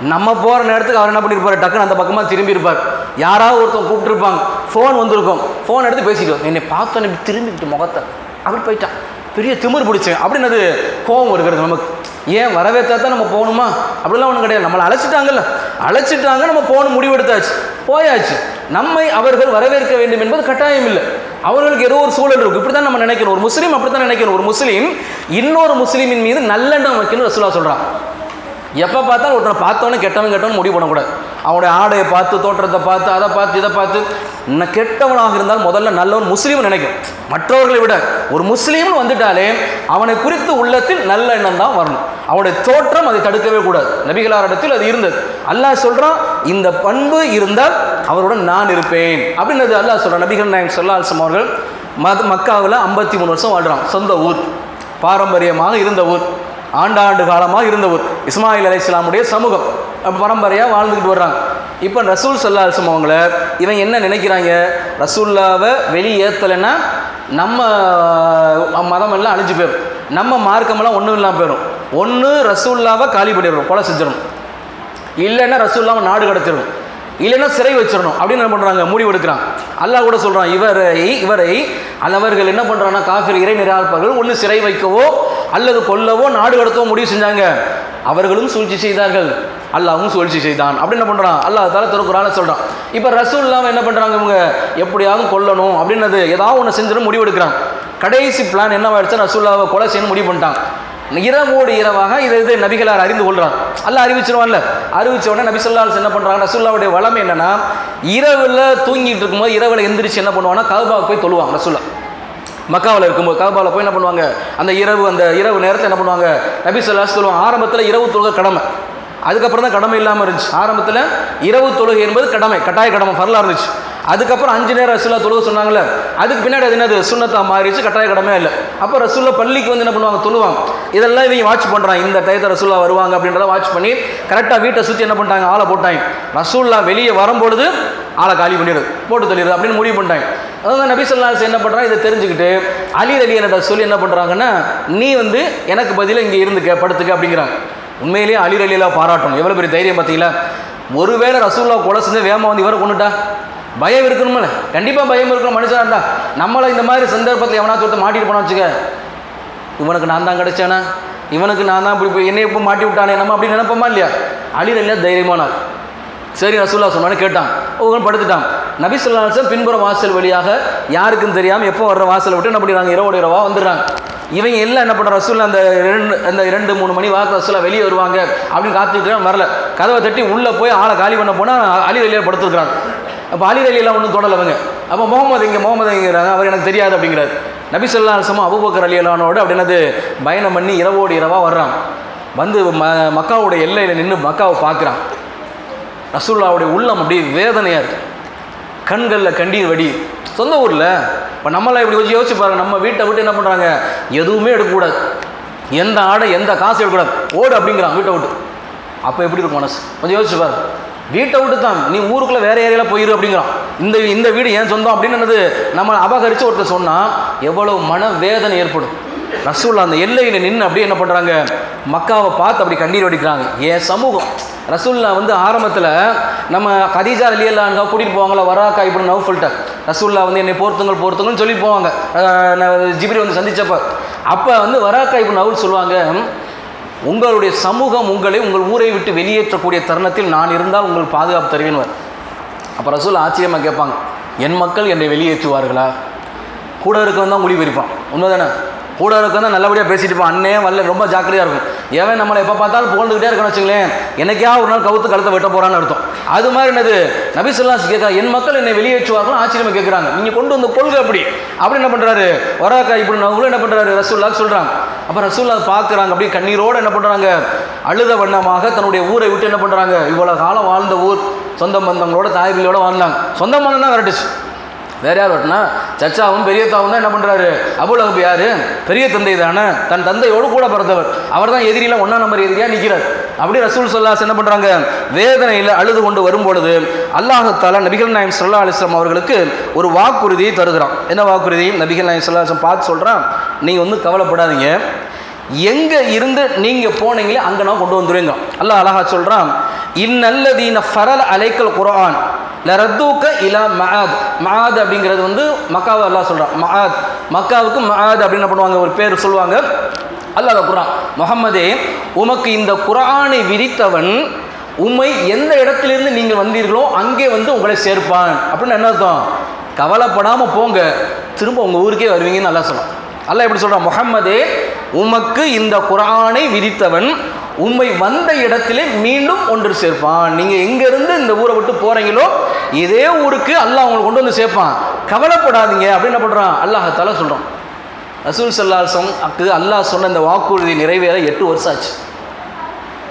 நம்ம போகிற நேரத்துக்கு அவர் என்ன பண்ணியிருப்பார் டக்குன்னு அந்த பக்கமாக திரும்பியிருப்பார் யாராவது ஒருத்தன் கூப்பிட்டுருப்பாங்க. ஃபோன் வந்திருக்கும். ஃபோன் எடுத்து பேசிட்டு என்னை பார்த்தோன்னே இப்படி திரும்பிக்கிட்டு முகத்தை. அப்படி போயிட்டான். பெரிய திமிர் பிடிச்சேன் அது கோபம் இருக்கிறது நமக்கு. ஏன் வரவேற்றா தான் நம்ம போகணுமா? அப்படிலாம் ஒன்றும் கிடையாது. நம்மளை அழைச்சிட்டாங்கல்ல. அழைச்சிட்டாங்க நம்ம போகணும் முடிவெடுத்தாச்சு. போயாச்சு. நம்மை அவர்கள் வரவேற்க வேண்டும் என்பது கட்டாயம் இல்லை. அவர்களுக்கு ஏதோ ஒரு சூழல் இருக்கும். இப்படி தான் நம்ம நினைக்கணும். ஒரு முஸ்லீம் அப்படி தான் நினைக்கணும். ஒரு முஸ்லீம் இன்னொரு முஸ்லீமின் மீது நல்லெண்ணம் வைக்கணும் ரசூலா சொல்கிறான் எப்போ பார்த்தாலும் ஒருத்தனை பார்த்தோன்னே கெட்டவன் கெட்டவன் முடிவு பண்ணக்கூடாது. அவனுடைய ஆடையை பார்த்து தோற்றத்தை பார்த்து அதை பார்த்து இதை பார்த்து. நான் கெட்டவனாக இருந்தால் முதல்ல நல்லவன் முஸ்லீம் நினைக்கும். மற்றவர்களை விட ஒரு முஸ்லீம்னு வந்துட்டாலே அவனை குறித்து உள்ளத்தில் நல்ல எண்ணம் தான் வரணும். அவனுடைய தோற்றம் அதை தடுக்கவே கூடாது. நபிகளாரிடத்தில் அது இருந்தது. அல்லாஹ் சொல்கிறான் இந்த பண்பு இருந்தால் அவருடன் நான் இருப்பேன். அப்படின்றது அல்லாஹ் சொல்கிறான் நபிகள் நாயகம் சொல்லாசம் அவர்கள் மத மக்காவில் ஐம்பத்தி மூணு வருஷம் வாழ்கிறான் சொந்த ஊர். பாரம்பரியமாக இருந்த ஊர். ஆண்டாண்டு காலமாக இருந்த ஊர் இஸ்மாயில் அலி இஸ்லாமுடைய சமூகம். பரம்பரையாக வாழ்ந்துக்கிட்டு வர்றாங்க. இப்போ ரசூல் சல்லா அலிஸ்லாம் அவங்கள இவன் என்ன நினைக்கிறாங்க? ரசூல்லாவை வெளியேற்றலைன்னா நம்ம மதம் எல்லாம் அழிஞ்சு போயிடும் நம்ம மார்க்கமெல்லாம் ஒன்றும் இல்லாமல் போயிடும் ஒன்று ரசூல்லாவை காலி பண்ணிடுறோம் கொலை செஞ்சிடணும். இல்லைன்னா ரசூல்லாவை நாடு கடத்திடணும். இல்லைன்னா சிறை வச்சிடணும். அப்படின்னு என்ன பண்ணுறாங்க முடிவு எடுக்கிறாங்க. அல்லாஹ் கூட சொல்கிறான் இவரை இவரை அவர்கள் என்ன பண்ணுறாங்கன்னா காஃபிர் இறை நிராகரிப்பார்கள். ஒன்று சிறை வைக்கவோ அல்லது கொல்லவோ நாடு கடத்தவோ முடிவு செஞ்சாங்க. அவர்களும் சூழ்ச்சி செய்தார்கள். அல்லாவும் சூழ்ச்சி செய்தான். அப்படின்னு என்ன பண்ணுறான் அல்லா தலை திறக்குறான்னு சொல்கிறான் இப்போ ரசூல்லாவை என்ன பண்ணுறாங்க இவங்க? எப்படியாவது கொல்லணும் அப்படின்னது ஏதாவது ஒன்று செஞ்சிடும் முடிவு எடுக்கிறாங்க கடைசி பிளான் என்னவாயிடுச்சா ரசூல்லாவை கொலை செய்யணும் முடிவு பண்ணிட்டான். இரவோடு இரவாக இதை இது நபிகளார் அறிந்து கொள்கிறான் அல்ல அறிவிச்சிருவான்ல. அறிவிச்ச உடனே நபி என்ன பண்ணுறாங்க ரசூல்லாவுடைய வளம் என்னென்னா இரவில் தூங்கிட்டு இருக்கும்போது இரவில் எந்திரிச்சு என்ன பண்ணுவாங்கன்னா கவுபாவுக்கு போய் தொழுவாங்க ரசூல்லா மக்காவில் இருக்கும்போது கல்பாவில் போய் என்ன பண்ணுவாங்க? அந்த இரவு அந்த இரவு நேரத்தில் என்ன பண்ணுவாங்க? நபி சொல்லாஸ் சொல்லுவாங்க ஆரம்பத்தில் இரவு தொழுகை கடமை. அதுக்கப்புறம் தான் கடமை இல்லாமல் இருந்துச்சு. ஆரம்பத்தில் இரவு தொழுகை என்பது கடமை கட்டாய கடமை ஃபரலாக இருந்துச்சு. அதுக்கப்புறம் அஞ்சு நேரம் ரசுல்லா தொழுக சொன்னாங்களே அதுக்கு பின்னாடி அது என்னது? சுண்ணத்தா மாறிடுச்சு கட்டாய கடமை இல்லை. அப்போ ரசுல்லா பள்ளிக்கு வந்து என்ன பண்ணுவாங்க? தொழுவாங்க. இதெல்லாம் இவங்க வாட்ச் பண்ணுறாங்க இந்த டயத்தை ரசூல்லா வருவாங்க அப்படின்றத வாட்ச் பண்ணி கரெக்டாக வீட்டை சுற்றி என்ன பண்ணிட்டாங்க? ஆளை போட்டாங்க. ரசூல்லா வெளியே வரும்பொழுது ஆளை காலி பண்ணிடுது போட்டு தள்ளிடுது அப்படின்னு முடிவு பண்ணிட்டாங்க. அதான் நபி சொல்லாஸ் என்ன பண்ணுறாங்க இதை தெரிஞ்சுக்கிட்டு அலி அலி என்னட்ட சொல்லி என்ன பண்ணுறாங்கன்னா நீ வந்து எனக்கு பதிலாக இங்கே இருந்துக்க படுத்துக்க அப்படிங்கிறாங்க. உண்மையிலேயே அலி அலியெல்லாம் பாராட்டணும். எவ்வளோ பெரிய தைரியம் பார்த்தீங்களா? ஒருவேளை ரசூல்லா கொலை செஞ்சு வேகமாக வந்து இவரை கொண்டுட்டா பயம் இருக்கணுமில்ல கண்டிப்பாக பயம் இருக்கணும் மனுஷனாக இருந்தா நம்மளை இந்த மாதிரி சந்தர்ப்பத்தில் எவனாச்சும் ஒருத்தர் மாட்டிட்டு போனா வச்சுக்க இவனுக்கு நான் தான் கிடைச்சேனா? இவனுக்கு நான் தான் இப்படி போய் என்னை இப்போ மாட்டி விட்டானே நம்ம அப்படின்னு நினைப்போமா இல்லையா? அலி தைரியமானார். சரி ரசூல்லா சொன்னான்னு கேட்டான். ஒவ்வொரு படுத்துட்டான் நபி சொல்லாசன் பின்புற வாசல் வழியாக யாருக்கும் தெரியாமல் எப்போ வர்ற வாசலை விட்டு என்ன பண்ணிடுறாங்க? இரவோட இரவா வந்துடுறாங்க. இவங்க எல்லாம் என்ன பண்ணுற ரசூல் அந்த ரெண்டு அந்த இரண்டு மூணு மணி வாக்கு ரசூலாக வெளியே வருவாங்க. அப்படின்னு காத்துக்கிட்டு வரல. கதவை தட்டி உள்ளே போய் ஆளை காலி பண்ண போனால் அலி வெளியே படுத்துருக்குறாங்க. அப்போ அலி அலியெல்லாம் ஒன்றும் தொடலை அவங்க அப்போ முகமது இங்கே முகமது இங்கிறாங்க அவர் எனக்கு தெரியாது அப்படிங்கிறார். நபி சொல்லா அலுவலமா அபுபக்கர் அலியலானோடு அப்படின்னது பயணம் பண்ணி இரவோடு இரவாக வர்றான் வந்து ம மக்காவோட எல்லையில் நின்று மக்காவை பார்க்குறான் ரசூல்லாவுடைய உள்ளம் அப்படியே வேதனையாக இருக்குது கண்களில் கண்டீர் வடி. சொந்த ஊரில் இப்போ நம்மளாம் இப்படி கொஞ்சம் யோசிச்சு பாருங்கள் நம்ம வீட்டை விட்டு என்ன பண்ணுறாங்க எதுவுமே எடுக்கக்கூடாது. எந்த ஆடை எந்த காசு எடுக்கக்கூடாது. ஓடு அப்படிங்கிறான் வீட்டை விட்டு. அப்போ எப்படி இருக்கும் மனசு? கொஞ்சம் யோசிச்சு பாரு வீட்டை விட்டு தான் நீ ஊருக்குள்ளே வேறு ஏரியாவில் போயிரு அப்படிங்கிறான். இந்த இந்த வீடு ஏன் சொந்தம் அப்படின்னு நம்ம அபகரித்து ஒருத்தர் சொன்னால் எவ்வளவு மன வேதனை ஏற்படும். ரசூல்லா அந்த எல்லையில் நின்று அப்படியே என்ன பண்ணுறாங்க மக்காவை பார்த்து அப்படி கண்ணீர் வடிக்கிறாங்க. ஏன் சமூகம்? ரசூல்லா வந்து ஆரம்பத்தில் நம்ம கதீஜா அலியல்லாங்க கூட்டிகிட்டு போவாங்களா வராக்கா இப்படி நவுஃபல்ட்ட ரசூல்லா வந்து என்னை போர்த்துங்கள் போர்த்துங்கள்னு சொல்லி போவாங்க. ஜிபிரி வந்து சந்தித்தப்போ அப்போ வந்து வராக்கா இப்படி நவுல் சொல்லுவாங்க உங்களுடைய சமூகம் உங்களை உங்கள் ஊரை விட்டு வெளியேற்றக்கூடிய தருணத்தில் நான் இருந்தால் உங்களுக்கு பாதுகாப்பு தருவேன்வர் அப்போ ரசூல் ஆச்சரியமாக கேட்பாங்க என் மக்கள் என்னை வெளியேற்றுவார்களா? கூட இருக்கவன் தான் முடிவு இருப்பான் உண்மைதானே? கூட இருக்கவன் தான் நல்லபடியாக பேசிட்டு இருப்பான் அண்ணே வரல ரொம்ப ஜாக்கிரதையாக இருக்கும். ஏன் நம்மளை எப்போ பார்த்தாலும் புகழ்ந்துக்கிட்டே இருக்கணும் வச்சுங்களேன் எனக்கே ஒரு நாள் கவுத்து கழுத்தை வெட்ட போகிறான்னு அர்த்தம். அது மாதிரி என்னது? நபிசுல்லாஸ் கேட்குறா என் மக்கள் என்னை வெளியேற்றுவார்கள்? ஆச்சரியமாக கேட்குறாங்க நீங்கள் கொண்டு வந்த கொள்கை அப்படி. அப்படி என்ன பண்ணுறாரு வராக்கா இப்படி நான் என்ன பண்ணுறாரு ரசூல்லாக்கு சொல்கிறாங்க அப்போ ரசூல்லா பார்க்குறாங்க அப்படியே கண்ணீரோடு என்ன பண்ணுறாங்க அழுத வண்ணமாக தன்னுடைய ஊரை விட்டு என்ன பண்ணுறாங்க இவ்வளோ காலம் வாழ்ந்த ஊர். சொந்த பந்தங்களோட தாய்களோட வாழ்ந்தாங்க. சொந்த மனம் தான் விரட்டுச்சு. வேற யார் வரட்டுனா சச்சாவும் பெரியத்தாவும் தான் என்ன பண்ணுறாரு அபுலகப் யார்? பெரிய தந்தை தானே. தன் தந்தையோடு கூட பிறந்தவர். அவர் தான் எதிரியில் ஒன்றா நம்பர் எதிரியாக நிற்கிறார் அப்படி ரசூல் சொல்லாஸ் என்ன பண்ணுறாங்க வேதனையில் அழுது கொண்டு வரும்பொழுது அல்லாஹத்தால நபிகள் நாயம் சொல்லா அலிஸ்லாம் அவர்களுக்கு ஒரு வாக்குறுதியை தருகிறான். என்ன வாக்குறுதி? நபிகள் நாயம் சொல்லா அலிஸ்லாம் பார்த்து சொல்கிறான் நீங்கள் வந்து கவலைப்படாதீங்க. எங்கே இருந்து நீங்கள் போனீங்களே அங்கே நான் கொண்டு வந்துடுவீங்க அல்லாஹ் அழகா சொல்கிறான் இந்நல்லதீன ஃபரல் அலைக்கல் குரான் லரத்தூக்க இலா மஹாத் மஹாத் அப்படிங்கிறது வந்து மக்காவை அல்லாஹ் சொல்கிறான் மஹாத் மக்காவுக்கு மஹாத் அப்படின்னு என்ன பண்ணுவாங்க? ஒரு பேர் சொல்லுவாங்க. அல்லாஹ் குரான் முகம்மதே உமக்கு இந்த குரானை விதித்தவன் உண்மை எந்த இடத்திலிருந்து நீங்கள் வந்தீர்களோ அங்கே வந்து உங்களை சேர்ப்பான். அப்படின்னு என்ன அர்த்தம்? கவலைப்படாமல் போங்க. திரும்ப உங்கள் ஊருக்கே வருவீங்கன்னு நல்லா சொல்லலாம் அல்ல எப்படி சொல்கிறான் முகம்மதே உமக்கு இந்த குரானை விதித்தவன் உண்மை வந்த இடத்திலே மீண்டும் ஒன்று சேர்ப்பான். நீங்கள் எங்கேருந்து இந்த ஊரை விட்டு போகிறீங்களோ இதே ஊருக்கு அல்லாஹ் அவங்களை கொண்டு வந்து சேர்ப்பான். கவலைப்படாதீங்க. அப்படின்னு என்ன பண்ணுறான் அல்லாஹால சொல்கிறான் ரசூல் சல்லாசம் அக்கு அல்லாஹ் சொன்ன இந்த வாக்குறுதி நிறைவேற எட்டு வருஷம் ஆச்சு.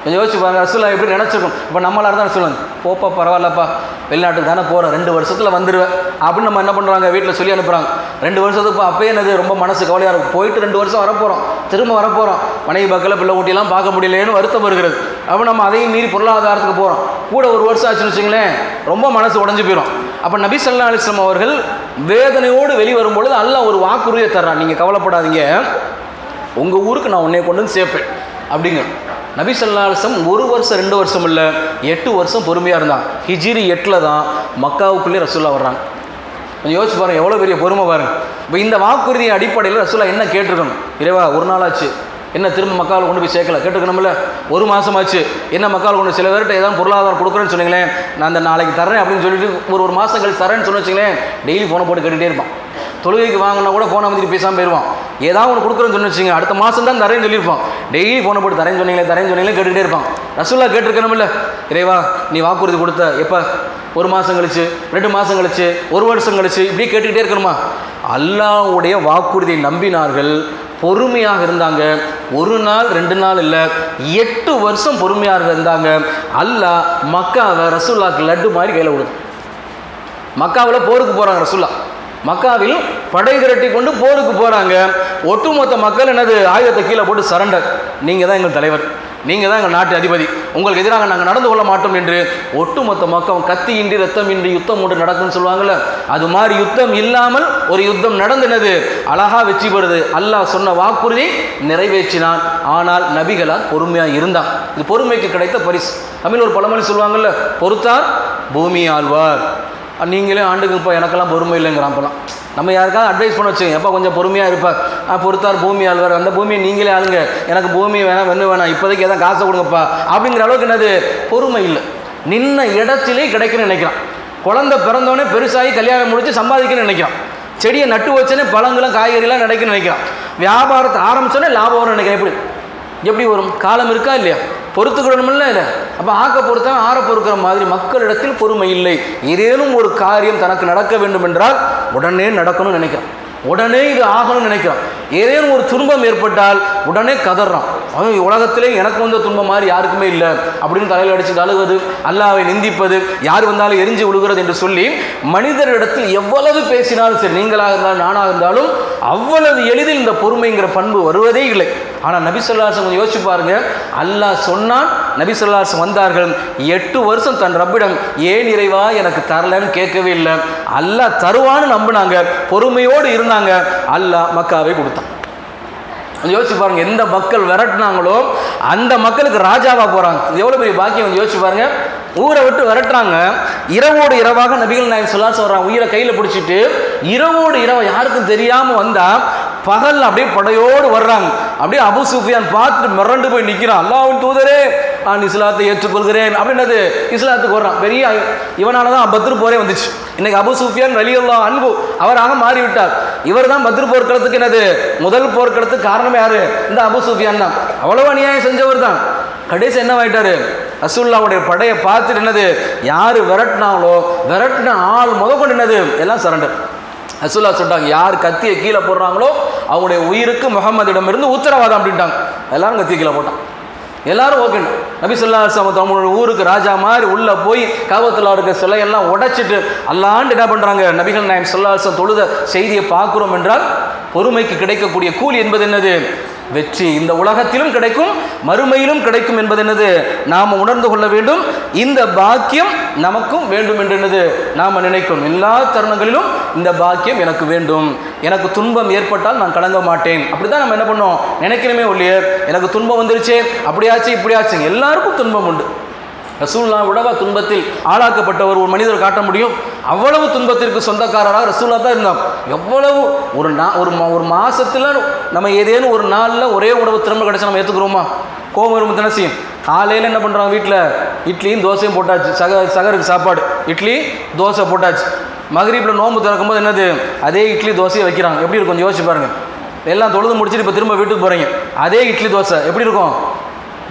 கொஞ்சம் யோசிச்சு பாருங்க ரசூல்லா எப்படி நினச்சிருக்கோம்? இப்போ நம்மளாக இருந்தால் சொல்லுவாங்க? போப்பா பரவாயில்லப்பா. வெளிநாட்டுக்கு தானே போகிறேன் ரெண்டு வருஷத்தில் வந்துடுவேன் அப்படின்னு நம்ம என்ன பண்ணுறாங்க வீட்டில் சொல்லி அனுப்புகிறாங்க ரெண்டு வருஷத்துக்கு அப்பயே என்னது ரொம்ப மனசு கவலையாக இருக்கும். போயிட்டு ரெண்டு வருஷம் வரப்போகிறோம் திரும்ப வரப்போகிறோம் மனைவி பக்கத்தில் பிள்ளை ஊட்டிலாம் பார்க்க முடியலேன்னு வருத்தம் வருகிறது. அப்போ நம்ம அதையும் மீறி பொருளாதாரத்துக்கு போகிறோம் கூட ஒரு வருஷம் ஆச்சுன்னு வச்சுங்களேன் ரொம்ப மனசு உடஞ்சி போயிடும் அப்போ நபி சல்லா அலிஸ்லாம் அவர்கள் வேதனையோடு வெளிவரும் வரும்பொழுது அல்லாஹ் ஒரு வாக்குறுதியை தர்றான். நீங்கள் கவலைப்படாதீங்க. உங்கள் ஊருக்கு நான் உன்னை கொண்டு வந்து சேர்ப்பேன். அப்படிங்க. நபி சல்லாசம் ஒரு வருஷம் ரெண்டு வருஷம் இல்லை எட்டு வருஷம் பொறுமையாக இருந்தான். ஹிஜிரி எட்டில் தான் மக்காவுக்குள்ளே ரசூல்லா வர்றாங்க. கொஞ்சம் யோசிச்சு பாருங்கள் எவ்வளோ பெரிய பொறுமை பாருங்க. இப்போ இந்த வாக்குறுதியின் அடிப்படையில் ரசூல்லா என்ன கேட்டிருக்கணும்? இறைவா ஒரு நாளாச்சு. என்ன திரும்ப மக்கள் கொண்டு போய் சேர்க்கல? கேட்டுக்கணும்ல ஒரு மாதமாச்சு என்ன மக்கள் கொண்டு சில பேர்கிட்ட ஏதாவது பொருளாதாரம் கொடுக்குறேன்னு சொன்னீங்களேன். நான் அந்த நாளைக்கு தரேன் அப்படின்னு சொல்லிட்டு ஒரு ஒரு மாதம் கழிச்சு தரேன்னு சொன்ன வச்சுங்களேன் டெய்லி ஃபோனை போட்டு கேட்டுகிட்டே இருப்பான். தொழுகைக்கு வாங்கினா கூட ஃபோனை வந்துட்டு பேசாமல் போயிடுவான் ஏதாவது ஒன்று கொடுக்குறேன்னு சொன்னு வச்சுங்க அடுத்த மாதம் தான் தரேன்னு சொல்லியிருப்பான். டெய்லி ஃபோனை போட்டு தரேன்னு சொன்னீங்களே தரேன்னு சொன்னீங்களே கேட்டுகிட்டே இருப்பான். ரசூல்லா கேட்டிருக்கணும்ல இறைவா நீ வாக்குறுதி கொடுத்த எப்போ? ஒரு மாதம் கழிச்சு ரெண்டு மாதம் கழிச்சு ஒரு வருஷம் கழிச்சு இப்படி கேட்டுக்கிட்டே இருக்கணுமா? அல்லாவுடைய வாக்குறுதியை நம்பினார்கள் பொறுமையாக இருந்தாங்க. ஒரு நாள் ரெண்டு நாள் இல்லை எட்டு வருஷம் பொறுமையாக இருந்தாங்க. அல்லாஹ் மக்காவை ரசுல்லாக்கு லட்டு மாதிரி கையில் விடுது மக்காவில் போருக்கு போகிறாங்க ரசுல்லா மக்காவில் படை திரட்டி கொண்டு போருக்கு போகிறாங்க ஒட்டுமொத்த மக்கள் என்னது? ஆயுதத்தை கீழே போட்டு சரண்டர். நீங்கள் தான் எங்கள் தலைவர். நீங்கள் தான் எங்கள் நாட்டு அதிபதி. உங்களுக்கு எதிராக நாங்கள் நடந்து கொள்ள மாட்டோம் என்று ஒட்டுமொத்த மக்கள் கத்தியின்றி ரத்தமின்றி யுத்தம் ஒன்று நடக்கும்னு சொல்லுவாங்கள்ல அது மாதிரி யுத்தம் இல்லாமல் ஒரு யுத்தம் நடந்தினது. அழகா வெற்றி பெறுது. அல்லாஹ் சொன்ன வாக்குறுதி நிறைவேற்றினான். ஆனால் நபிகளால் பொறுமையாக இருந்தான். இது பொறுமைக்கு கிடைத்த பரிசு. தமிழ் ஒரு பழமொழி சொல்லுவாங்கல்ல பொறுத்தார் பூமி ஆழ்வார் நீங்களே ஆண்டுக்கு இப்போ எனக்கெல்லாம் பொறுமை இல்லைங்கிறான் அப்போலாம் நம்ம யாருக்காவது அட்வைஸ் பண்ண வச்சுங்க எப்போ கொஞ்சம் பொறுமையாக இருப்பார் பொறுத்தார் பூமி ஆழ்வார் அந்த பூமியை நீங்களே ஆளுங்க. எனக்கு பூமி வேணாம் வெண்ணு வேணாம் இப்போதைக்கு எதாவது காசை கொடுங்கப்பா. அப்படிங்கிற அளவுக்கு என்னது? பொறுமை இல்லை. நின்ன இடத்திலே கிடைக்குன்னு நினைக்கிறான். குழந்தை பிறந்தோடனே பெருசாகி கல்யாணம் முடிச்சு சம்பாதிக்கணும்னு நினைக்கிறான். செடியை நட்டு வச்சோன்னே பழங்களும் காய்கறிலாம் நினைக்கணும்னு நினைக்கிறான். வியாபாரத்தை ஆரம்பித்தோன்னே லாபம் வரும்னு நினைக்கிறேன். எப்படி? எப்படி வரும்? காலம் இருக்கா இல்லையா? பொறுத்துக்கிடணும்ல இல்லை அப்போ ஆக்க பொறுத்தவன் ஆற பொறுக்கிற மாதிரி மக்களிடத்தில் பொறுமை இல்லை. ஏதேனும் ஒரு காரியம் தனக்கு நடக்க வேண்டும் என்றால் உடனே நடக்கணும்னு நினைக்கிறான். உடனே இது ஆகணும்னு நினைக்கிறான். ஏதேனும் ஒரு துன்பம் ஏற்பட்டால் உடனே கதறான். அவன் உலகத்திலே எனக்கு வந்த துன்பம் மாதிரி யாருக்குமே இல்லை அப்படின்னு தலையில் அடிச்சு அழுவது அல்லாவை நிந்திப்பது யார் வந்தாலும் எரிஞ்சு விழுகிறது என்று சொல்லி மனிதரிடத்தில் எவ்வளவு பேசினாலும் சரி நீங்களாக இருந்தாலும் நானாக இருந்தாலும் அவ்வளவு எளிதில் இந்த பொறுமைங்கிற பண்பு வருவதே இல்லை. ஆனால் நபி சொல்லாசம் கொஞ்சம் யோசிச்சு பாருங்க. அல்லாஹ் சொன்னான் நபி சொல்லாசம் வந்தார்கள். எட்டு வருஷம் தன் ரப்பிடம் ஏன் இறைவா எனக்கு தரலன்னு கேட்கவே இல்லை. அல்லாஹ் தருவான்னு நம்பினாங்க. பொறுமையோடு இருந்தாங்க. அல்லாஹ் மக்காவை கொடுத்தான். யோசிச்சு பாருங்க எந்த மக்கள் விரட்டுனாங்களோ அந்த மக்களுக்கு ராஜாவாக போகிறாங்க எவ்வளோ பெரிய பாக்கியம் யோசிச்சு பாருங்க. ஊரை விட்டு விரட்டுறாங்க. இரவோடு இரவாக நபிகள் நாயகம் சொல்லா சொல்றாங்க உயிரை கையில் பிடிச்சிட்டு இரவோடு இரவு யாருக்கும் தெரியாமல் வந்தால் பகல் அப்படியே படையோடு வர்றாங்க. அப்படியே அபு சுஃபியான் பார்த்துட்டு மிரண்டு போய் நிற்கிறான் அல்லாவின் தூதரே நான் இஸ்லாத்தை ஏற்றுக்கொள்கிறேன். அப்படின்னது இஸ்லாத்துக்கு வர்றான். பெரிய இவனால தான் பத்ரு போரே வந்துச்சு. இன்னைக்கு அபு சுஃபியான் ரலியல்லாஹு அன்பு அவராக மாறிவிட்டார். இவர் தான் பத்ரு போர்க்களத்துக்கு என்னது? முதல் போர்க்களத்துக்கு காரணமே யாரு? இந்த அபு சுஃபியான் தான். அவ்வளவு அநியாயம் செஞ்சவர் தான். கடைசி என்ன ஆயிட்டாரு ரசூல்லாவுடைய படையை பார்த்துட்டு என்னது? யார் விரட்டினாங்களோ விரட்டின ஆள் முத கொண்டு என்னது? எல்லாம் சரண்டர் ரசூல்லா சொல்லிட்டாங்க யார் கத்தியை கீழே போடுறாங்களோ அவங்களுடைய உயிருக்கு முகமதிடமிருந்து உத்தரவாதம் அப்படின்ட்டாங்க. எல்லாரும் கத்தியை கீழே போட்டான் எல்லாரும் ஓகே நபி சொல்லா தமிழ் ஊருக்கு ராஜா மாதிரி உள்ளே போய் காபத்தில் இருக்க சிலையெல்லாம் உடைச்சிட்டு அல்லாண்டு என்ன பண்ணுறாங்க நபிகள் நாயம் சொல்லாசம் தொழுத செய்தியை பார்க்குறோம் என்றால் பொறுமைக்கு கிடைக்கக்கூடிய கூலி என்பது என்னது? வெற்றி இந்த உலகத்திலும் கிடைக்கும் மறுமையிலும் கிடைக்கும் என்பது என்னது நாம் உணர்ந்து கொள்ள வேண்டும். இந்த பாக்கியம் நமக்கும் வேண்டும் என்று என்னது நாம் நினைக்கும். எல்லா தருணங்களிலும் இந்த பாக்கியம் எனக்கு வேண்டும். எனக்கு துன்பம் ஏற்பட்டால் நான் கலங்க மாட்டேன். அப்படி தான் நம்ம என்ன பண்ணோம்? நினைக்கணுமே ஒழிய எனக்கு துன்பம் வந்துருச்சே அப்படியாச்சு இப்படியாச்சு எல்லாருக்கும் துன்பம் உண்டு. ரசூல்லா உலக துன்பத்தில் ஆளாக்கப்பட்டவர் ஒரு மனிதர் காட்ட முடியும்? அவ்வளவு துன்பத்திற்கு சொந்தக்காரராக ரசூல்லா தான் இருந்தார் எவ்வளவு ஒரு நா ஒரு மா ஒரு மாதத்தில் நம்ம ஏதேனும் ஒரு நாளில் ஒரே உணவு திரும்ப கிடச்சி நம்ம ஏற்றுக்குறோமா கோபம் வரும் தினசியும் காலையில் என்ன பண்ணுறாங்க வீட்டில் இட்லியும் தோசையும் போட்டாச்சு. சக சகருக்கு சாப்பாடு. இட்லி தோசை போட்டாச்சு. மகரீப்பில் நோம்பு திறக்கும்போது என்னது? அதே இட்லி தோசையை வைக்கிறாங்க. எப்படி இருக்கும்? கொஞ்சம் யோசிச்சு பாருங்கள் எல்லாம் தொழுது முடிச்சுட்டு இப்போ திரும்ப வீட்டுக்கு போகிறீங்க அதே இட்லி தோசை. எப்படி இருக்கும்?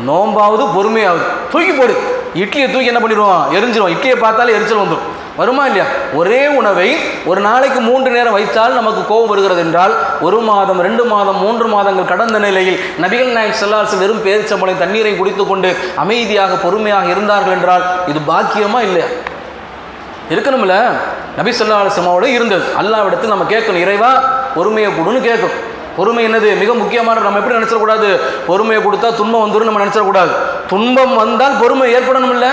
நோம்பாவது பொறுமையாவது. தூக்கி போடு. இட்லியை தூக்கி என்ன பண்ணிடுவோம்? எரிஞ்சிடும் இட்லியை பார்த்தாலே எரிச்சல் வந்துடும் வருமா இல்லையா? ஒரே உணவை ஒரு நாளைக்கு மூன்று நேரம் வைத்தால் நமக்கு கோபம் வருகிறது என்றால் ஒரு மாதம் ரெண்டு மாதம் மூன்று மாதங்கள் கடந்த நிலையில் நபிகள் நாயக் செல்லாசு வெறும் பேரிச்சம்பளை தண்ணீரை குடித்துக்கொண்டு அமைதியாக பொறுமையாக இருந்தார்கள் என்றால் இது பாக்கியமா இல்லையா? இருக்கணும்ல. நபி சொல்லா அலுவலமோடு இருந்தது. அல்லாவிடத்தில் நம்ம கேட்கணும். இறைவா பொறுமையை கொடுன்னு கேட்கும் பொறுமை என்னது? மிக முக்கியமான நம்ம எப்படி நினச்சிடக்கூடாது பொறுமையை கொடுத்தா துன்பம் வந்துடும் நம்ம நினச்சிடக்கூடாது துன்பம் வந்தால் பொறுமை ஏற்படணும் இல்லை.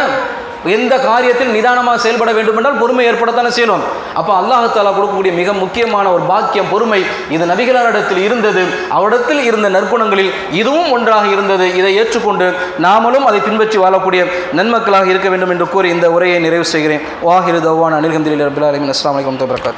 எந்த காரியத்தில் நிதானமாக செயல்பட வேண்டும் என்றால் பொறுமை ஏற்படத்தானே செய்யணும். அப்போ அல்லாஹாலா கொடுக்கக்கூடிய மிக முக்கியமான ஒரு பாக்கியம் பொறுமை இது நபிகளாரிடத்தில் இருந்தது. அவரிடத்தில் இருந்த நற்குணங்களில் இதுவும் ஒன்றாக இருந்தது. இதை ஏற்றுக்கொண்டு நாமளும் அதை பின்பற்றி வாழக்கூடிய நன்மக்களாக இருக்க வேண்டும் என்று கூறி இந்த உரையை நிறைவு செய்கிறேன். வாஹிரு தவான் அனில்ஹந்தில் ரபில் அலமின் அஸ்லாம் வலைக்கம்